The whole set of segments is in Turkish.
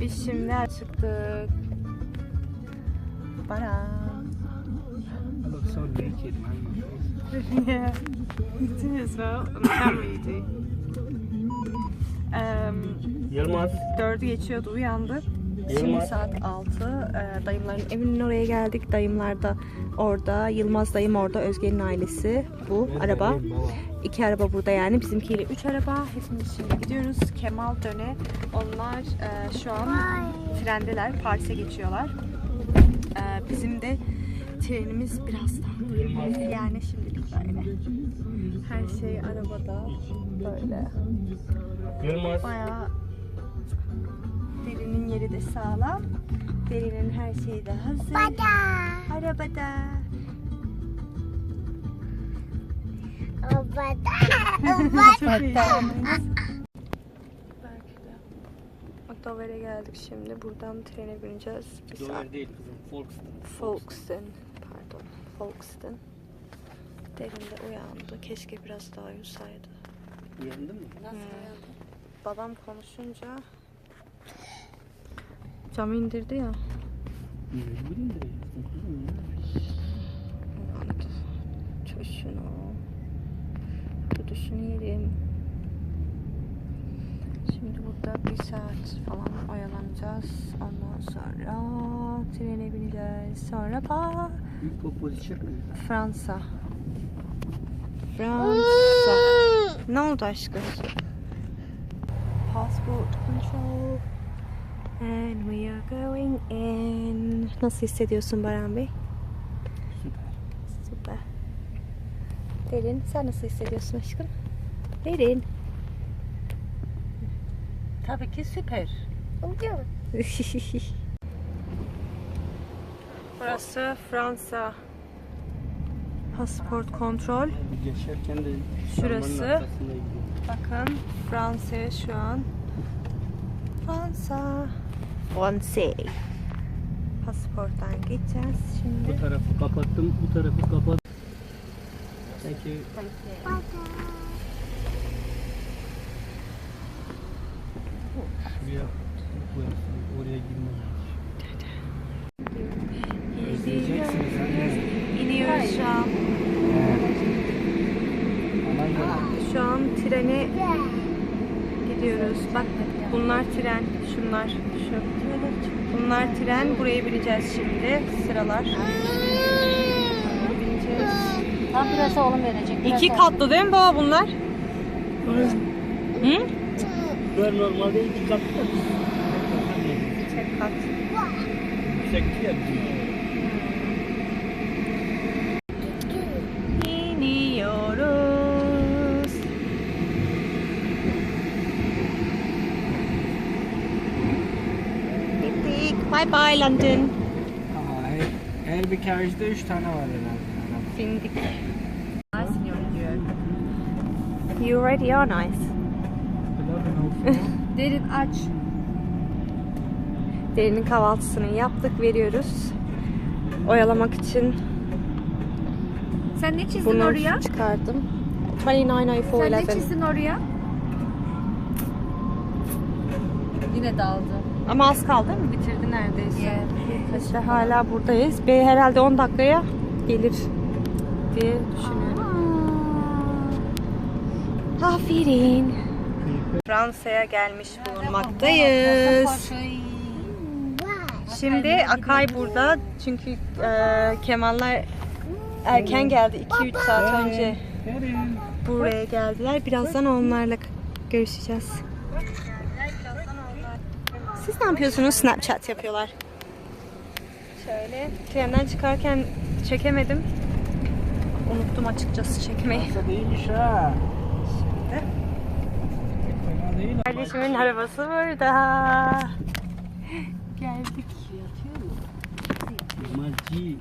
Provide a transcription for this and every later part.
Biz şimdi çıktık. Bana. Look so naked, man. yeah, do as well. Um, Yılmaz. dördü geçiyordu uyandık. Şimdi saat 6. Ee, dayımların evinin oraya geldik. Dayımlar da orada. Yılmaz dayım orada. Özge'nin ailesi. Bu araba. İki araba burada yani. Bizimkiyle üç araba. Hepimiz şimdi gidiyoruz. Kemal Döne. Onlar e, şu an trendeler. Paris'e geçiyorlar. E, bizim de trenimiz birazdan. Yani şimdilik böyle. Her şey arabada. Böyle. Bayağı derinin yeri de sağlam. Derinin her şeyi de hazır. Arabada. Çok iyi. Belki de. Otover'e geldik şimdi. Buradan trene bineceğiz. Bir saat. Dolar değil kızım. Folkestone. Folkestone. Pardon. Folkestone. Derin de uyandı. Keşke biraz daha uyusaydı. Uyandın mı? Babam konuşunca camı indirdi ya. Mecbur indireceksin kızım ya. Uyandı. Çoşunu. Duduşunu yedim. Şimdi burada bir saat falan oyalanacağız. Ondan sonra trene bineceğiz. Sonra pa. Fransa. Fransa. ne oldu aşkım? Passport control. And we are going in. Nasıl hissediyorsun Baran Bey? Süper. Süper. Derin, sen nasıl hissediyorsun aşkım? Derin. Tabii ki süper. Burası Fransa. Pasport kontrol. Geçerken de Şurası. Bakın Fransa'ya şu an. Fransa. Fransa. Pasaporttan geçeceğiz şimdi. Bu tarafı kapattım, bu tarafı kapat. Peki. Şuraya koyarsın, oraya girmez. İzleyeceksiniz anne. İniyoruz şu an. Şu an trene gidiyoruz. Bak bunlar tren. Şunlar. Şu. Bunlar tren. Buraya bineceğiz şimdi. Sıralar. Bineceğiz. Tam burası oğlum verecek. İki katlı değil mi baba bunlar? Hı? Böyle normalde iki kat. Tek kat. Yüksekti ya bizim. İniyoruz. Gittik. Bye bye London. Aa, her, her bir carriage'de üç tane var herhalde. Bindik. You already are nice. Derin aç. Derinin kahvaltısını yaptık, veriyoruz. Oyalamak için Sen ne çizdin bunu oraya? çıkardım. 29.04 Sen ne 11. çizdin oraya? Yine daldı. Ama az kaldı değil mi? Bitirdi neredeyse. Yeah. İşte hala buradayız. Ve herhalde 10 dakikaya gelir diye düşünüyorum. Aferin. Fransa'ya gelmiş bulunmaktayız. Şimdi Akay burada çünkü e, Kemal'ler erken geldi 2-3 saat önce buraya geldiler. Birazdan onlarla görüşeceğiz. Ne yapıyorsunuz? Snapchat yapıyorlar. Şöyle trenden çıkarken çekemedim. Unuttum açıkçası çekmeyi. Nasıl değilmiş ha. Değil ama. Kardeşimin arabası burada. Geldik. Yılmazcı.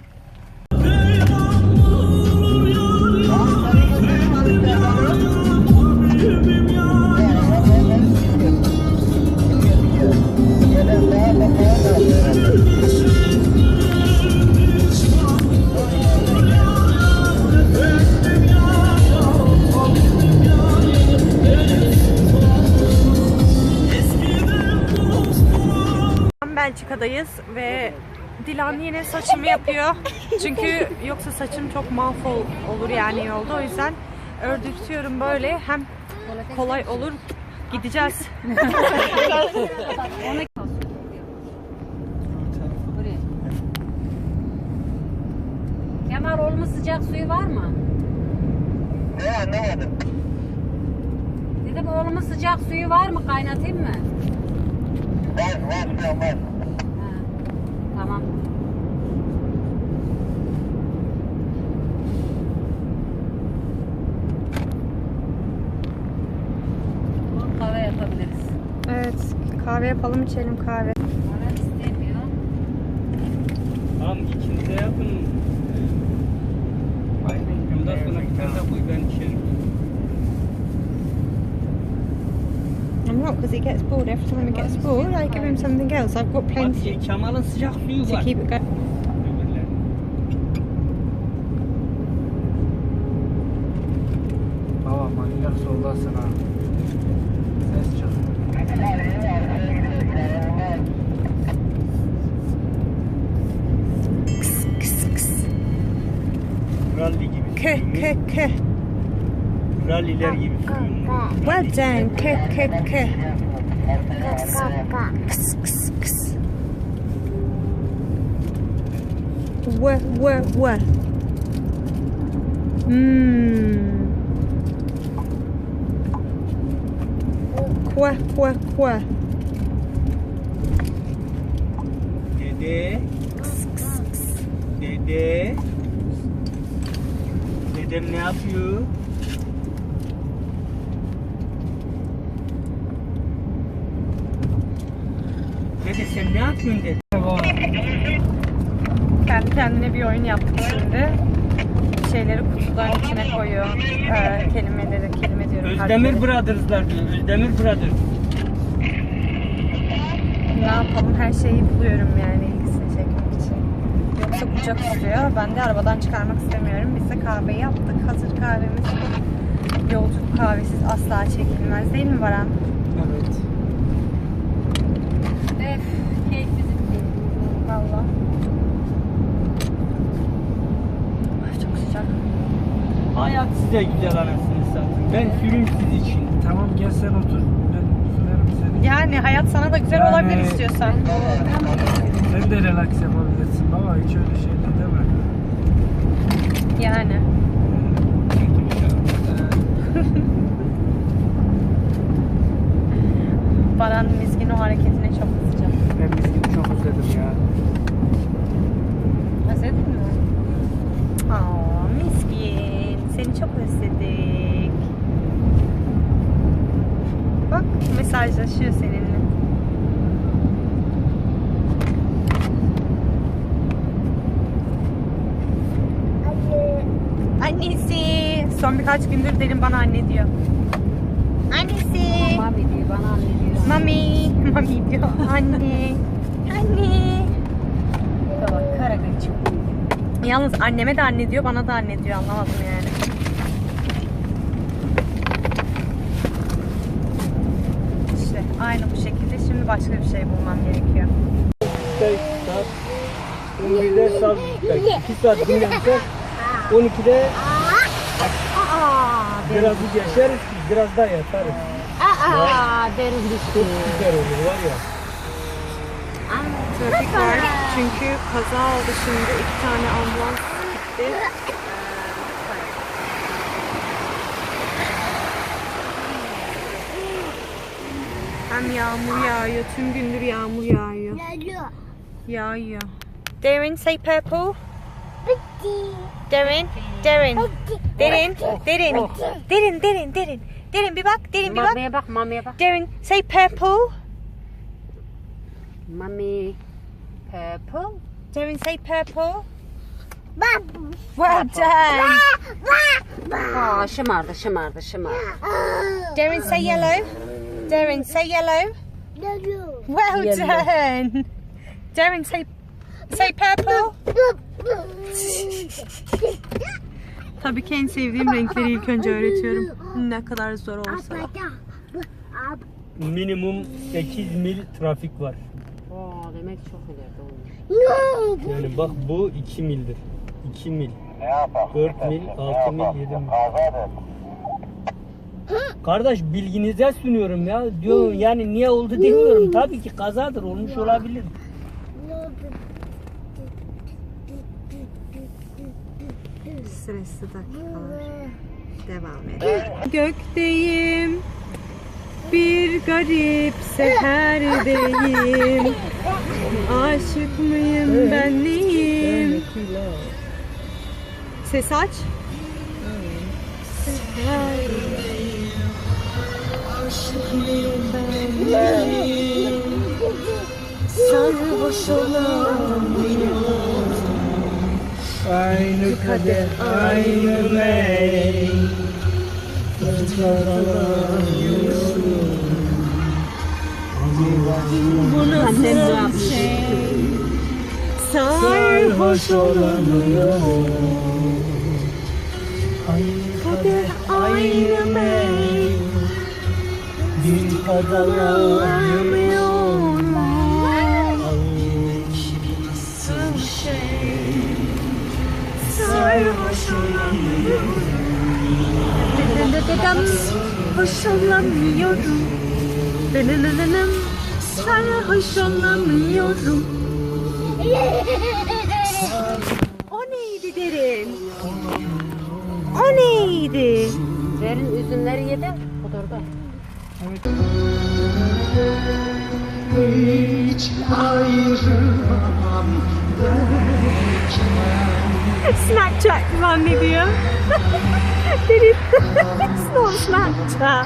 Belçika'dayız ve Dilan yine saçımı yapıyor. Çünkü yoksa saçım çok mahvol olur yani yolda. O yüzden ördürtüyorum böyle. Hem kolay olur. Gideceğiz. Kemal oğlumun sıcak suyu var mı? Ne anlamadım. Dedim oğlumun sıcak suyu var mı? Kaynatayım mı? Var var var var. Tamam. Kahve yapabiliriz. Evet kahve yapalım içelim kahve. Bana istemiyor. Tamam ikinize yapın. Ondan sonra bir tane de koy ben içerim. Not because he gets bored every time he gets bored. I give him something else. I've got plenty Bak Kemal'ın sıcak suyu to keep it going. Öbürleri. Baba manyak soldasın ha. Ses çık. Kıs kıs kıs. Rally gibi. Kı kı kı. Ralliler gibi suyun. Well done. Kı kı kı. Kıs kıs kıs. Wı wı wı. Mmm. Kwa kwa kwa. Dede. Dede. Dedem ne yapıyor? Dede sen ne yapıyorsun dede? Kendi kendine bir oyun yaptık şimdi. Şeyleri kutuların içine koyuyor. Ee, kelimeleri, kelime diyorum. Özdemir harfleri. Brothers'lar diyor. Özdemir Brothers. Ne yapalım her şeyi buluyorum yani ilgisini çekmek için. Yoksa kucak istiyor. Ben de arabadan çıkarmak istemiyorum. Biz de kahveyi yaptık. Hazır kahvemiz bu. Yolculuk kahvesiz asla çekilmez değil mi Baran? Evet. Öf, keyif bizim. Valla. Ay, çok sıcak. Hayat size güzel anasını satayım. Ben sürüm siz için. Tamam gel sen otur. Ben sürerim seni. Yani hayat sana da güzel Yani- olabilir istiyorsan. Sen de relax yapabilirsin baba. Hiç öyle şey de deme. Yani. Baran Mizgin o hareketine çok kızacak. Ben bizim çok özledim ya. Özledin mi? Aa Mizgin. Seni çok özledik. Bak mesajlaşıyor seninle. Annesi. Son birkaç gündür derin bana anne diyor. Annesi. Mami diyor, bana anne diyor. Mami. Mami diyor. Anne. Anne. Bak, kara. Yalnız anneme de anne diyor, bana da anne diyor. Anlamadım yani. İşte aynı bu şekilde. Şimdi başka bir şey bulmam gerekiyor. saat 11'de saat 2 saat dinlensek 12'de biraz geçeriz biraz daha yatarız. Aa, derin düştü. Güzel olur var ya. Trafik var. Çünkü kaza oldu şimdi. iki tane ambulans gitti. Hem yağmur yağıyor. Tüm gündür yağmur yağıyor. Yağıyor. Derin say purple. Derin, derin, derin, derin, derin, derin, derin. Derin bir bak, derin bir bak. Mamiye bak, mamiye bak. Derin say purple. Mami. Purple. Derin say purple. Well done. Aa, şımardı, şımardı, şımardı. Darren, say yellow. Darren, say yellow. Well Yellow. done. Darren, say say purple. Tabii ki en sevdiğim renkleri ilk önce öğretiyorum. Ne kadar zor olsa. Minimum 8 mil trafik var. Oo demek çok ileride olmuş. Yani bak bu 2 mildir. 2 mil. Ne yapalım? 4 mil, Ne 6 mil, yapalım? 7 mil. Kardeş bilginize sunuyorum ya. Diyor yani niye oldu demiyorum. Tabii ki kazadır olmuş olabilir. Stresli dakikalar. Devam edelim. Gökteyim. Bir garip seherdeyim. Aşık mıyım ben neyim? Ses aç. Seherdeyim. Aşık mıyım ben neyim? Sarhoş olamıyorum. Aynı kader, aynı renk. Bu nasıl bir şey? Sarhoş olamıyorum. Kader aynı renk. Sarhoş olamıyorum. Dedem hoş olamıyorum. Dedem sarhoş olamıyorum. O neydi derin? O neydi? Derin üzümleri yedi. Kudurdu. Snapchat zannediyor. Derin. Snow Snapchat.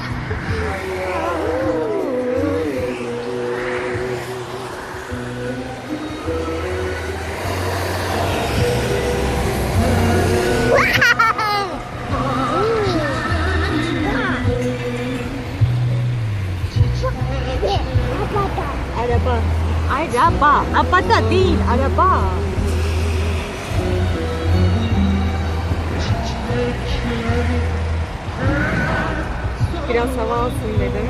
Araba. Araba. Araba değil, araba. Biraz hava alsın dedim.